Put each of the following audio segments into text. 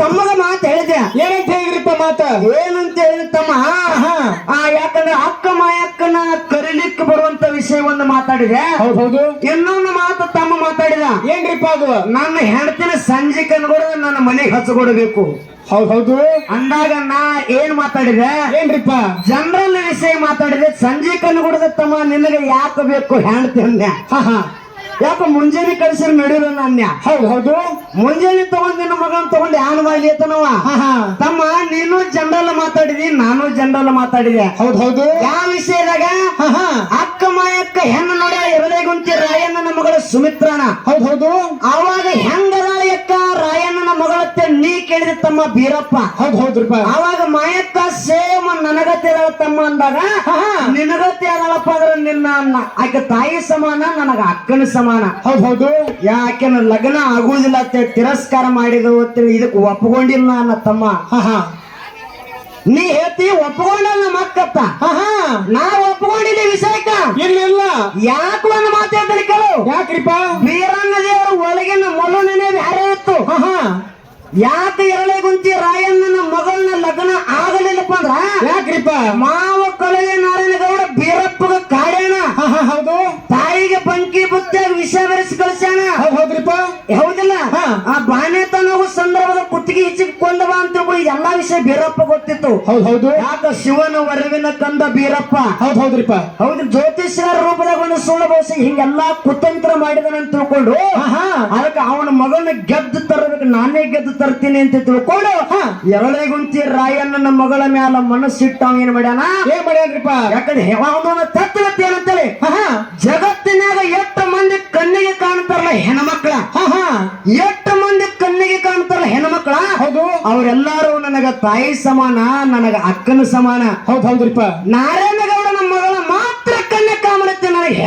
ತಮ್ಮಗ ಮಾತು ಹೇಳಿದೆ. ಏನಂತ ಹೇಳಿದ್ರಿಪ್ಪ ಮಾತ? ಏನಂತ ಹೇಳಿ ತಮ್ಮ. ಆ ಯಾಕಂದ್ರೆ ಅಕ್ಕ ಮಾಯಕ್ಕನ ಕರೀಲಿಕ್ಕೆ ಬರುವಂತ ವಿಷಯವನ್ನ ಮಾತಾಡಿದೆ. ಹೌದ್ ಹೌದು. ಇನ್ನೊಂದು ಮಾತು ತಮ್ಮ ಮಾತಾಡಿದ. ಏನ್ರಿಪ್ಪ ಅದು ನನ್ನ ಹೆಂಡತಿನ ಸಂಜೆ ಕನ್ಗಳು ನನ್ನ ಮನೆಗೆ ಹಚ್ಚಗೊಡಬೇಕು ಹೌದ್ ಹೌದು. ಅಂದಾಗ ನಾ ಏನ್ ಮಾತಾಡಿದೆ? ಏನ್ರಿಪ್ಪ? ಜನರಲ್ ವಿಷಯ ಮಾತಾಡಿದೆ. ಸಂಜೆ ಕನ್ಗುಡದ ತಮ್ಮ ನಿನಗೆ ಯಾಕೆ ಬೇಕು ಹೆಂಡತಿ ಹಾ. ಯಾಕೆ ಮುಂಜಾನೆ ಕಳಿಸಿರ್ ನಡೆಯಲ್ಲ ಅನ್ಯ. ಹೌದ್ ಹೌದು. ಮುಂಜಾನೆ ತಗೊಂಡ್ ನಿನ್ನ ಮಗನ್ ತಗೊಂಡ್ ಯಾನ್ ಮಾಡ್ಲಿ ಅಂತನವ ತಮ್ಮ ನೀನು ಜನರಲ್ ಮಾತಾಡಿದಿ ನಾನು ಜನರಲ್ ಮಾತಾಡಿದೆ. ಹೌದು ಹೌದು. ಯಾವ ವಿಷಯದಾಗ? ಅಕ್ಕ ಮಾಯಕ್ಕ ಹೆಣ್ಣು ನೋಡ ರಾಯಣ್ಣ ರಾಯಣ್ಣನ ಮಗಳು ಸುಮಿತ್ರನ. ಹೌದ್ ಹೌದು. ಅವಾಗ ಹೆಂಗದಾಳ ತಮ್ಮ ಬೀರಪ್ಪ. ಹೌದ್ ಹೌದ್ರಪ್ಪ ಅವಾಗ ಮಾಯಕ್ಕ ಸೇಮ್ ನನಗತ್ತೆ ಅದಾಳ ತಮ್ಮ ಅಂದಾಗ. ನಿನಗತ್ತೆ ಅದಳಪ್ಪ ಅಂದ್ರೆ ನಿನ್ನ ಅನ್ನ ಆಕೆ ತಾಯಿ ಸಮಾನ ನನಗ ಅಕ್ಕನ ಸಮಾನ. ಹೌದ್ ಹೌದು. ಯಾಕೆನ ಲಗ್ನ ಆಗುವುದಿಲ್ಲ ಅಂತ ತಿರಸ್ಕಾರ ಮಾಡಿದ ಇದಕ್ಕೆ ಒಪ್ಕೊಂಡಿಲ್ಲ ಅನ್ನ ತಮ್ಮ. ನೀ ಹೇಳ್ತಿ ಒಪ್ಕೊಂಡಲ್ಲ ಮಕ್ಕತ್ತ ಹಾ ಹಾ. ನಾ ಒಪ್ಕೊಂಡಿದ್ದೆ ವಿಷಯಕ್ಕ. ಇಲ್ಲ. ಯಾಕೆ ಒಂದು ಮಾತಾಡ್ತಾರೆ ಕೇಳು ಯಾಕ್ರಿಪ್ಪ ಬೀರಣ್ಣ ದೇವರ ಒಳಗಿನ ಮೊಲನೇ ಬ್ಯಾರೆ ಇತ್ತು. ಹಹ ಯಾಕೆ ಎರಳೆ ಗುಂತಿ ರಾಯಣ್ಣನ ಮಗಳನ್ನ ಲಗ್ನ ಆಗಲಿಲ್ಲಪ್ಪ ಅಂದ್ರ? ಯಾಕ್ರಿಪ್ಪ? ಮಾವ ಕೊಳಗೆ ನಾರಾಯಣಗೌಡ ಬೀರಪ್ಪಗ ಕಾಡ್ಯಾಣ ಹಾ ಹೌದು. ತಾಯಿಗೆ ಬಂಕಿ ಬುತ್ತಿಯಾಗ ವಿಷ ಬೆರೆಸಿ ಕಳಿಸ್ಯಾಣ ಹೌದ್ ಹೌದ್ರಿಪ್ಪ. ಹೌದಿಲ್ಲ? ಹಾ. ಆ ಬಾನೆ ಸಂದರ್ಭದ ಹೆಚ್ಚಿಗೆ ಕೊಂದವ ಅಂತ ಎಲ್ಲಾ ವಿಷಯ ಬೀರಪ್ಪ ಗೊತ್ತಿತ್ತು. ಹೌದ್ ಹೌದು. ಯಾಕ ಶಿವನ ವರವಿನ ಕಂದ ಬೀರಪ್ಪ? ಹೌದ್ ಹೌದ್ರಿಪ್ಪ. ಹೌದು ಜ್ಯೋತಿಷ್ಯರ ರೂಪದಾಗ ಒಂದು ಸುಳ್ಳು ಬಹುಶಃ ಹಿಂಗೆಲ್ಲಾ ಕುತಂತ್ರ ಮಾಡಿದನ ತಿಳ್ಕೊಂಡು ಅದಕ್ಕೆ ಅವನ ಮಗನ ಗೆದ್ದು ತರಬೇಕು ನಾನೇ ಗೆದ್ದು ತರ್ತೀನಿ ಅಂತ ತಿಳ್ಕೊಂಡು. ಎರಡೇ ಗುಂತಿ ರಾಯಣ್ಣನ ಮಗಳ ಮ್ಯಾಲ ಮನಸ್ಸಿಟ್ಟ ಅವ ಏನ್ ಮಾಡ್ಯಾನ? ಏನ್ ಮಾಡ್ಯಾನ್ರಿಪ್ಪ? ಯಾಕಂದ್ರೆ ಅವನ ತತ್ವತೆ ಏನಂತೇಳಿ ಜಗತ್ತಿನಾಗ ಎಷ್ಟು ಮಂದಿ ಕಣ್ಣಿಗೆ ಕಾಣ್ತಾರಲ್ಲ ಹೆಣ್ಮಕ್ಳ? ಎಷ್ಟು ಮಂದಿ ಕಣ್ಣಿಗೆ ಕಾಣ್ತಾರಲ್ಲ ಅವರೆಲ್ಲರೂ ನನಗ ತಾಯಿ ಸಮಾನ ನನಗ ಅಕ್ಕನ ಸಮಾನ. ಹೌದ್ ಹೌದ್ರಿಪ್ಪ. ನಮ್ಮ ಮಗಳ ಮಾತ್ರ ಕನ್ಯಕಾಮರತೆ ನನಗೆ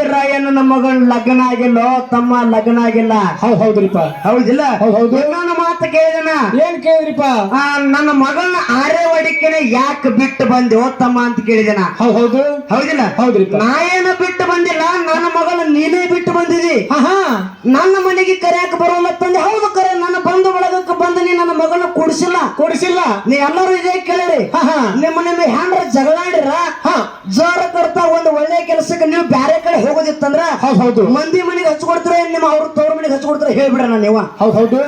ರಾಯಣ್ಣನ ಮಗಳ ಲಗ್ನ ಆಗಿಲ್ಲೋ ತಮ್ಮ ಲಗ್ನ ಆಗಿಲ್ಲ ಹೌದ್ ಹೌದ್ರಿಪ್ಪ. ಹೌದಿಲ್ಲ? ಹೌದ್ ಹೌದು. ನನ್ನ ಮಾತು ಕೇಳಿದನ? ಏನ್ ಕೇಳಿದ್ರಿಪ್ಪ? ಆ, ನನ್ನ ಮಗನ್ ಆರೇ ಒಡಿಕೆನೆ ಯಾಕೆ ಬಿಟ್ಟು ಬಂದೆ ತಮ್ಮ ಅಂತ ಕೇಳಿದನ? ಹೌದ್ ಹೌದು. ಹೌದಿಲ್ಲ? ಹೌದ್ರಿ ನಾ ಏನು ಬಿಟ್ಟು ಬಂದಿಲ್ಲ ನನ್ನ ಮಗನ ನೀನೇ ಬಿಟ್ಟು ಬಂದಿದಿ. ಹಾ ಹಾ ನನ್ನ ಮನೆಗೆ ಕರೆಯಕ್ ಬರೋಲ್ಲ ತಂದೆ ಹೌದು ಕರೆ ನನ್ನ ಬಂಧು ಬಳಗಕ್ಕೆ ಬಂದು ನೀ ನನ್ನ ಮಗನ ಕೂಡಿಸಿಲ್ಲ. ಕೊಡಿಸಿಲ್ಲ. ನೀ ಎಲ್ಲರೂ ಇದೇ ಕೇಳಿರಿ. ಹಾ ಹಾ ನಿಮ್ಮ ನಿಮ್ಮ ಹ್ಯಾಂಡ್ರ ಜಗಳಾಡಿರ. ನೀವು ಬ್ಯಾರೆ ಕಡೆ ಹೋಗೋದಿತ್ತಂದ್ರ ಹೌದು ಹೌದು. ಮಂದಿ ಮನೆಗೆ ಹಚ್ಕೊಡ್ತಾರೆ ನಿಮ್ಮ ಅವ್ರ ತವ್ರ ಮನೆಗೆ ಹಚ್ಕೊಡ್ತಾರೆ ಹೇಳ್ಬಿಡ್ರ ನೀವ ನೀವು ಹೌದು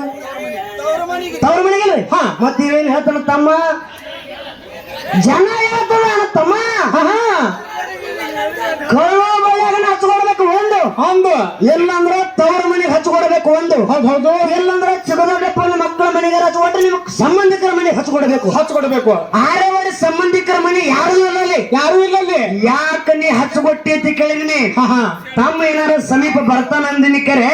ತವ್ರ ಮನೆಗೆ ಹಾ. ಮತ್ತೆ ಇವೇನ್ ಹೇಳ್ತಾನ ತಮ್ಮ? ಜನ ಹೇಳ್ತಾನ ತಮ್ಮ. ಹಾ ಹಾ. ಕಳ್ಳ ಬಳ್ಳಿಯಾಗನ ಹಚ್ಕೊಡ್ಬೇಕು ಒಂದು. ಒಂದು. ಇಲ್ಲಂದ್ರ ತವ್ರ ಮನೆಗೆ ಹಚ್ಕೊಡ್ಬೇಕು ಒಂದು. ಹೌದು ಹೌದು. ಇಲ್ಲಂದ್ರ ಚಿಕ್ಕದೊಡ್ಡಪ್ಪನ ಮಕ್ಕಳ ಮನೆಗೆ ಹಚ್ಕೊಟ್ರೆ ನಿಮ್ ಸಂಬಂಧಿಕರ ಮನೆಗೆ ಹಚ್ಕೊಡ್ಬೇಕು ಹಚ್ಕೊಡ್ಬೇಕು ಯಾರು ಯಾರು ಇಲ್ಲಲ್ಲಿ. ಯಾಕ ನೀ ಹಚ್ಕೊಟ್ಟಿ ಅಂತ ಕೇಳಿದಿನಿ? ತಮ್ಮ ಏನಾರ ಸಮೀಪ ಬರ್ತಾನಂದಿನಿ ಕರೆ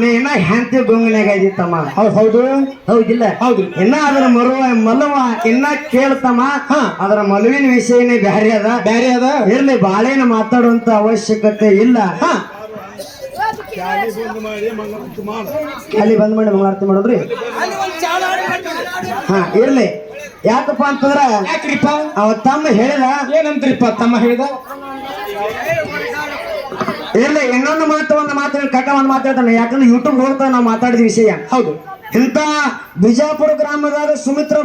ನೀ ಇನ್ನ ಹೆಂಡತಿ ಗುಂಗನ್ಯಾಗ ಇದ್ದಿತ್ತಮ್ಮ ಹೌದ್ ಹೌದು. ಹೌದಿಲ್ಲ? ಹೌದು ಇನ್ನ ಅದರ ಮರುವ ಮಲವ ಇನ್ನ ಕೇಳ್ತಮ್ಮ. ಹಾ. ಅದರ ಮಲುವಿನ ವಿಷಯನೇ ಬ್ಯಾರೆ ಅದ. ಬ್ಯಾರೆ ಅದ. ಇರ್ಲಿ ಬಾಳೇನ ಮಾತಾಡುವಂತ ಅವಶ್ಯಕತೆ ಇಲ್ಲ. ಹಾ. ಅಲ್ಲಿ ಬಂದ್ ಮಾಡಿ ಮಂಗಳಾರತಿ ಮಾಡೋದ್ರಿ? ಹಾ ಇರ್ಲಿ. ಯಾಕಪ್ಪ ಅಂತಂದ್ರ ಯಾಕ್ರಿಪ್ಪ? ಅವ ತಮ್ಮ ಹೇಳಿದ ಏನಂತ್ರಿಪ್ಪ ತಮ್ಮ ಹೇಳಿದ? ಇಲ್ಲ ಇನ್ನೊಂದು ಮಾತು ಒಂದು ಮಾತು ಕಟ್ಟ ಒಂದು ಮಾತಾಡ್ತಾನೆ ಯಾಕಂದ್ರೆ ಯೂಟ್ಯೂಬ್ ನೋಡ್ತಾ ನಾವು ಮಾತಾಡಿದ ವಿಷಯ. ಹೌದು. ಇಂತ ಬಿಜಾಪುರ ಗ್ರಾಮದಾಗ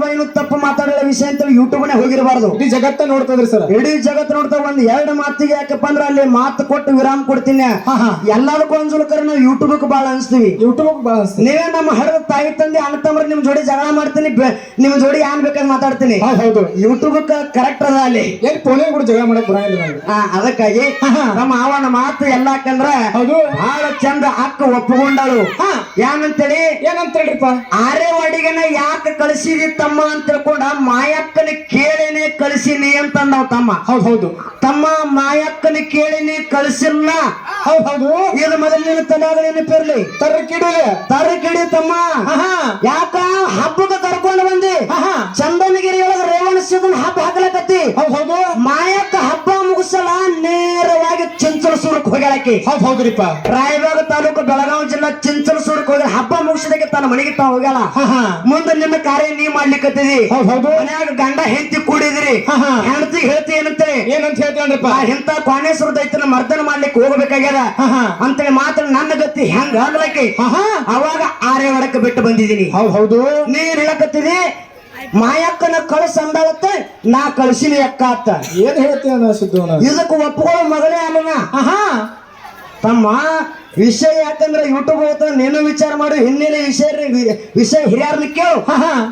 ಬೈನು ತಪ್ಪು ಮಾತಾಡೋ ವಿಷಯ ಅಂತ ಯೂಟ್ಯೂಬ್ನೇ ಹೋಗಿರಬಾರ್ದು. ಇಡೀ ಜಗತ್ತ ನೋಡ್ತದ್ರಿ ಸರ್. ಇಡೀ ಜಗತ್ತ ನೋಡ್ತಾ ಒಂದ್ ಎರಡು ಮಾತಿಗೆ ಯಾಕಪ್ಪ ಅಂದ್ರೆ ಅಲ್ಲಿ ಮಾತು ಕೊಟ್ಟು ವಿರಾಮ ಕೊಡ್ತೀನಿ. ಎಲ್ಲದಕ್ಕೂ ಒಂದ್ಸಲಕರ ನಾವು ಯೂಟ್ಯೂಬ್ ಬಾಳ ಅನ್ಸ್ತೀವಿ. ಯೂಟ್ಯೂಬ್ ಬಹಳ ನೀವೇ ನಮ್ಮ ಹಡದ ತಾಯಿ ತಂದೆ ಅಣ್ಣ ತಮ್ಮ ನಿಮ್ ಜೋಡಿ ಜಗಳ ಮಾಡ್ತೀನಿ ನಿಮ್ ಜೋಡಿ ಏನ್ ಬೇಕಾದ್ ಮಾತಾಡ್ತೀನಿ. ಹೌದ್ ಹೌದು. ಯೂಟ್ಯೂಬ್ ಕರೆಕ್ಟ್ ಅದ ಅಲ್ಲಿ. ಏನ್ ಫೋನೇ ಕೂಡ ಜಗಳ ಮಾಡಕ್ ಬರಂಗಿಲ್ಲ ಅದಕ್ಕಾಗಿ ನಮ್ಮ ಅವನ ಮಾತು ಎಲ್ಲ ಯಾಕಂದ್ರ ಹೌದು. ಬಹಳ ಚಂದ ಅಕ್ಕ ಒಪ್ಪಗೊಂಡಳು ಹಾ. ಏನಂತೇಳಿ ಏನಂತ ಹೇಳ್ರಿಪ್ಪ ಯಾಕ ಅಡಿಗೆನ ಯಾಕೆ ಕಳಿಸಿದಿ ತಮ್ಮ ಅಂತ ತಿಳ್ಕೊಂಡ ಮಾಯಕ್ಕನ ಕೇಳಿನೇ ಕಳಿಸಿನಿ ಅಂತ ಅಂದವ್ ತಮ್ಮ. ಹೌದು ಹೌದು. ತಮ್ಮ ಮಾಯಕ್ಕನ ಕೇಳಿನಿ ಕಳಿಸಿಲ್ಲ ಹೌದು ಹೌದು. ಇದು ಮೊದಲಿನ ತಲೆಯಾಗ ನೆನಪಿರ್ಲಿ. ತರ ಕಿಡಿ ತರ ಕಿಡಿ ತಮ್ಮ ಯಾಕ? ಹಬ್ಬಕ್ಕೆ ಕರ್ಕೊಂಡು ಬಂದಿ. ಚಂದನಗಿರಿ ಒಳಗ ರೇವಣ ಸಿದ್ದನ ಹಬ್ಬ ಹಾಕ್ಲಕತ್ತಿ ಹೌದು ಹೌದು. ಮಾಯಕ್ಕ ಹಬ್ಬ ಮುಗಿಸಲ ನೇರವಾಗಿ ಚಂಚಲ ಸುರಕ್ ಹೋಗ್ಯಾಳಕ್ಕೆ ಹೌದು ಹೌದ್ ಹೌದ್ರಿಪ್ಪ. ರಾಯಬಾಗ ತಾಲೂಕು ಬೆಳಗಾವಿ ಜಿಲ್ಲಾ ಚಿಂಚಲಸೂರ್ಕ್ ಮುಗಿಸಿದಕ್ಕೆ ತನ್ನ ಮನೆಗೆ ತಾವ ಹೋಗ್ಯಾಳ ಹಾ ಹಾ. ಮುಂದೆ ನಿಮ್ಮ ಕಾರ್ಯ ನೀ ಮಾಡ್ಲಿಕ್ಕತ್ತಿದಿ. ಮನ್ಯಾಗ ಗಂಡ ಹೆಂಡತಿ ಕೂಡಿದ್ರಿ. ಹೆಂಡತಿ ಹೇಳ್ತಿ ಏನಂತೆ? ಏನಂತ ಹೇಳ್ತೇನ್ರಪ್ಪ ಇಂತ ಕ್ವಾಣೇಶ್ವರ ದೈತನ ಮರ್ದನ ಮಾಡ್ಲಿಕ್ಕೆ ಹೋಗ್ಬೇಕಾಗ್ಯದ. ಅಂತೇಳಿ ಮಾತ್ರ ನನ್ನ ಗತಿ ಹೆಂಗ ಹಾ ಅವಾಗ ಆರೆ ಒಡಕ್ಕೆ ಬಿಟ್ಟು ಬಂದಿದ್ದೀನಿ. ಹೌದ್ ಹೌದು. ನೀನ್ ಹೇಳಕತ್ತಿದಿ ಮಾಯಕ್ಕನ ಕಳಿಸ್ ಅಂದಾಳತ್ತ ನಾ ಕಳಿಸಿನಿ ಅಕ್ಕ ಅತ್ತ ಏನ್ ಹೇಳ್ತೀನಿ ಸಿದ್ದು ಇದಕ್ಕೆ ಒಪ್ಕೊಳ್ಳೋ ಮಗಳೇ ಅಲ್ಲನ? ಹಾ. ತಮ್ಮ ವಿಷಯ ಯಾಕಂದ್ರೆ ಯೂಟ್ಯೂಬ್ ಹೋಗ್ತಾ ನೀನು ವಿಚಾರ ಮಾಡು ಹಿನ್ನೆಲೆ ವಿಷಯ ವಿಷಯ ಹಿರಿಯರ್ನ ಕೇಳು.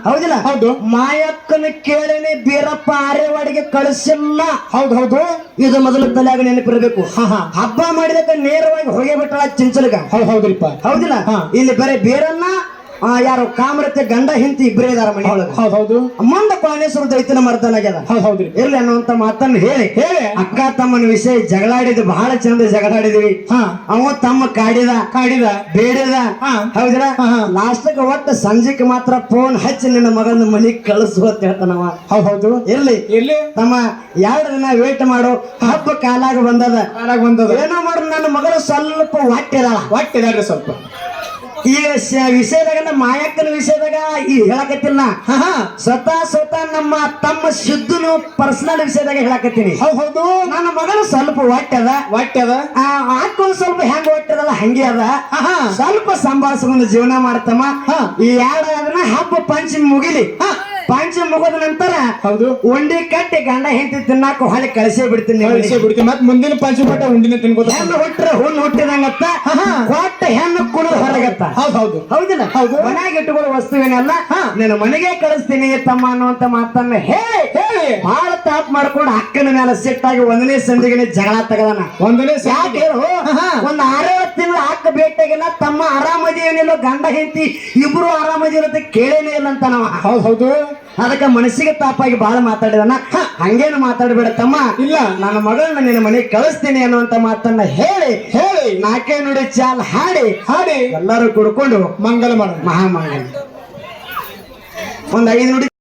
ಹೌದಿಲ್ಲ? ಹೌದು. ಮಾಯಕ್ಕನ ಕೇಳಿನಿ ಬೀರಪ್ಪ ಆರ್ಯವಾಡಿಗೆ ಕಳಿಸಿಲ್ಲ. ಹೌದು ಹೌದು. ಇದು ಮೊದಲು ತಲೆಯಾಗ ನೆನಪಿರಬೇಕು. ಹಬ್ಬ ಮಾಡಿದಕ್ಕೆ ನೇರವಾಗಿ ಹೋಗೇ ಬಿಟ್ಟಳ ಚಿಂಚಲಗ. ಹೌದು ಹೌದ್ರಿಪ್ಪ. ಹೌದಿಲ್ಲ? ಹಾ. ಇಲ್ಲಿ ಬರೀ ಬೇರನ್ನ ಆ, ಯಾರು ಕಾಮರತೆ ಗಂಡ ಹಿಂತಿ ಇಬ್ಬರೇ ಇದಾರ ಮನೆ ಹೌದ್ ಹೌದು. ಮಂದ ಕೋಣೇಶ್ವರ ದೈತನ ಮರ್ದನಾಗ್ಯದ ಹೌದು ಇರ್ಲಿ ಅನ್ನುವಂತ ಮಾತನ್ನ ಹೇಳಿ. ಹೇಳಿ. ಅಕ್ಕ ತಮ್ಮನ ವಿಷಯ ಜಗಳಾಡಿದ ಬಹಳ ಚಂದ ಜಗಳಾಡಿದ್ವಿ. ಹಾ. ಅವ ತಮ್ಮ ಕಾಡಿದ ಕಾಡಿದ. ಬೇಡಿದ ಹೌದ್ರ? ಲಾಸ್ಟ್ ಒಟ್ಟು ಸಂಜೆಗೆ ಮಾತ್ರ ಫೋನ್ ಹಚ್ಚಿ ನಿನ್ನ ಮಗನ ಮನಿಗ್ ಕಳಿಸು ಅಂತ ಹೇಳ್ತಾನವ ಹೌದ್ ಹೌದು. ಇರ್ಲಿ. ಇರ್ಲಿ. ತಮ್ಮ ಎರಡು ದಿನ ವೇಟ್ ಮಾಡು. ಹಬ್ಬ ಕಾಲಾಗ ಬಂದದ. ಕಾಲಾಗ ಬಂದದ. ಏನೋ ಮಾಡ್ರಿ ನನ್ನ ಮಗಳು ಸ್ವಲ್ಪ ಹೊಟ್ಟಿರಲ್ಲ ಒಟ್ಟಿದಾಡ್ರಿ ಸ್ವಲ್ಪ. ಈಗ ಶ- ವಿಷಯದಾಗ ನಮ್ಮ ಮಾಯಕ್ಕನ ವಿಷಯದಾಗ ಈ ಹೇಳಕತ್ತಿಲ್ಲ. ಸ್ವತಃ ಸ್ವತಃ ನಮ್ಮ ತಮ್ಮ ಸಿದ್ದುನು ಪರ್ಸನಲ್ ವಿಷಯದಾಗ ಹೇಳಕತ್ತೀನಿ. ಹೌದ್ ನನ್ನ ಮಗಳು ಸ್ವಲ್ಪ ಒಟ್ಟದ ಒಟ್ಟದ ಹಾಕೊಂಡು ಸ್ವಲ್ಪ ಹೆಂಗ್ ಹೊಟ್ಟದಲ್ಲ ಹಂಗೆ ಅದ. ಸ್ವಲ್ಪ ಸಂಭಾಳಿಸ್ಕೊಂಡು ಜೀವನ ಮಾಡ್ತಮ್ಮ. ಈ ಯಾರ ಹಬ್ಬ ಪಂಚಮಿ ಮುಗಿಲಿ. ಹಾ. ಮುಗದ ನಂತರ ಹೌದು. ಉಂಡಿ ಕಟ್ಟಿ ಗಂಡ ಹೆಂಡತಿ ತಿನ್ನಾಕ ಹೊಳೆ ಕಳಿಸೇ ಬಿಡ್ತೀನಿ ಕಳಿಸಿ ಬಿಡ್ತೀನಿ. ಮತ್ತೆ ಮುಂದಿನ ಪಂಚಮಟ ಉಂಡಿನ ತಿನ್ಕೋತ ಹೆಣ್ಣು ಹುಟ್ಟರೆ ಹುಣ್ಣು ಹುಟ್ಟಿದಂಗತ್ತ ಹಾ, ಹಾ. ಕೊಟ್ಟ ಹೆಣ್ಣು ಕುಡಿದು ಹೊರಗತ್ತ ಹೌದು. ಹೌದು ಹೌದಿಲ್ಲ? ಹೌದು. ಮನೆಗೆ ಇಟ್ಟುಕೊಳ್ಳೋ ವಸ್ತುವಿನೆಲ್ಲ ಹಾ. ನಿನ್ನ ಮನೆಗೆ ಕಳಿಸ್ತೀನಿ ತಮ್ಮ ಅನ್ನುವಂತ ಮಾತನ್ನ ಹೇಳಿ ಹೇಳಿ ಬಹಳ ತಾಪ್ ಮಾಡ್ಕೊಂಡು ಅಕ್ಕನ ಮೇಲೆ ಸಿಟ್ಟಾಗಿ ಒಂದನೇ ಸಂದಿಗೆ ಜಗಳ ತಗದಾನ. ಒಂದನೇ ಯಾಕೆ ಒಂದು ಹಾ. ಒಂದ್ ಆರೇಳು ತಿಂಗಳು ಅಕ್ಕ ಭೇಟಿಯಾಗಿಲ್ಲ ತಮ್ಮ ಆರಾಮದಿ ಏನಿಲ್ಲ ಗಂಡ ಹೆಂಡತಿ ಇಬ್ರು ಆರಾಮದಿ ಇರುತ್ತೆ ಕೇಳೇನೇ ಇಲ್ಲ ಅಂತ ನಾವ. ಹೌದ್ ಹೌದು. ಅದಕ್ಕೆ ಮನಸ್ಸಿಗೆ ತಾಪಾಗಿ ಬಹಳ ಮಾತಾಡಿದನ. ಹಂಗೇನು ಮಾತಾಡಬೇಡ ತಮ್ಮ. ಇಲ್ಲ. ನನ್ನ ಮಗಳನ್ನ ನಿನ್ನ ಮನೆಗೆ ಕಳಿಸ್ತೀನಿ ಅನ್ನುವಂತ ಮಾತನ್ನ ಹೇಳಿ ಹೇಳಿ ನಾಲ್ಕೇ ನುಡಿ ಚಾಲ್ ಹಾಡಿ ಹಾಡಿ. ಎಲ್ಲರೂ ಕುಡ್ಕೊಂಡು ಮಂಗಲ ಮಾಡ ಮಹಾಮಂಗಲ. ಒಂದ್ ಐದು ನುಡಿ